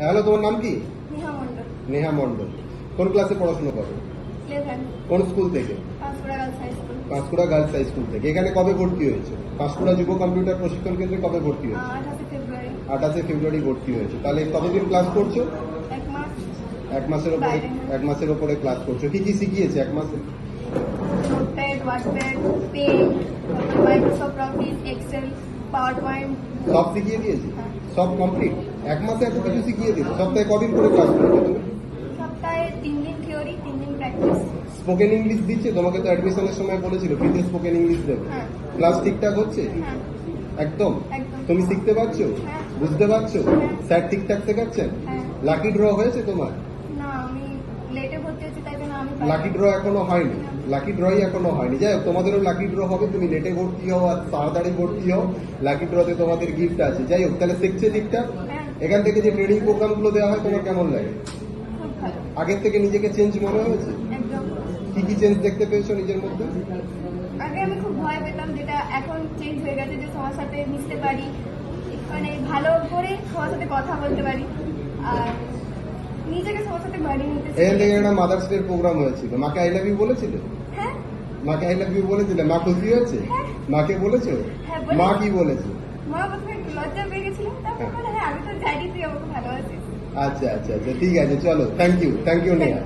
Hello তোমার নাম কি? নেহা মন্ডল কোন ক্লাসে পড়াশোনা করো? কোন স্কুল থেকে? Panchpura girls high school. Panskura girls high school থেকে। এখানে কবে ভর্তি হয়েছে? পাঁশকুড়া যুব কম্পিউটার প্রশিক্ষণ কেন্দ্রে কবে ভর্তি হয়েছে? আঠাশে ফেব্রুয়ারি। ভর্তি হয়েছে। তাহলে কতদিন ক্লাস করছ? এক মাসের ওপরে এক মাসের ওপরে ক্লাস করছ। কি কি শিখিয়েছে এক মাসে? পেন Microsoft Office Excel PowerPoint. সব শিখিয়ে দিয়েছে। হ্যাঁ। সব কমপ্লিট এক মাসে এত কিছু শিখিয়ে দিয়েছে। সপ্তাহে কদিন করে ক্লাস করেছ তুমি? সপ্তাহে তিন দিন থিওরি তিন দিন প্র্যাকটিস স্পোকেন ইংলিশ দিচ্ছে? তোমাকে তো অ্যাডমিশনের সময় বলেছিল ফ্রিতে স্পোকেন ইংলিশ দেবে। হ্যাঁ। ক্লাস ঠিকঠাক হচ্ছে? হ্যাঁ। একদম? তুমি শিখতে পারছ? হ্যাঁ। বুঝতে পারছ? হ্যাঁ। স্যার ঠিকঠাক শেখাচ্ছেন? হ্যাঁ। লাকি ড্র হয়েছে তোমার? না আমি লেটে ভর্তি হচ্ছি তাই জন্য আমি লাকি ড্র এখনও হয়নি। লাকি ড্রই এখনও হয়নি। যাই হোক, তোমাদেরও লাকি ড্র হবে, তুমি নেটে ভর্তি হও আর তাড়াতাড়ি ভর্তি হও লাকি ড্রতে তোমাদের গিফট আছে। যাই হোক, তাহলে শিখছে হ্যাঁ এখান থেকে যে ট্রেনিং প্রোগ্রামগুলো দেওয়া হয়, তোমার কেমন লাগে? আগের থেকে নিজেকে চেঞ্জ মনে হয়েছে? কি কি চেঞ্জ দেখতে পেয়েছ নিজের মধ্যে? আগে আমি খুব ভয় পেতাম যেটা এখন চেঞ্জ হয়ে গেছে, যে সবার সাথে মিশতে পারি মানে ভালো করে সবার সাথে কথা বলতে পারি। আর নিজেকে সবার সাথে মানিয়ে নিতে এখান থেকে শিখেছি। একটা মাদার্স ডে প্রোগ্রাম হয়েছিল। মাকে আই লাভ ইউ বলেছিলে? হ্যাঁ। মাকে আই লাভ ইউ বলেছিলে? মা খুশি হয়েছে? হ্যাঁ। মাকে বলেছ? হ্যাঁ, মা কি বলেছে? মা প্রথমে লজ্জা পেয়ে গেছিল। তারপর বলে হ্যাঁ আমি তো জানি তুই আমাকে ভালোবাসিস। আচ্ছা আচ্ছা আচ্ছা ঠিক আছে চলো। Thank you thank you Neha.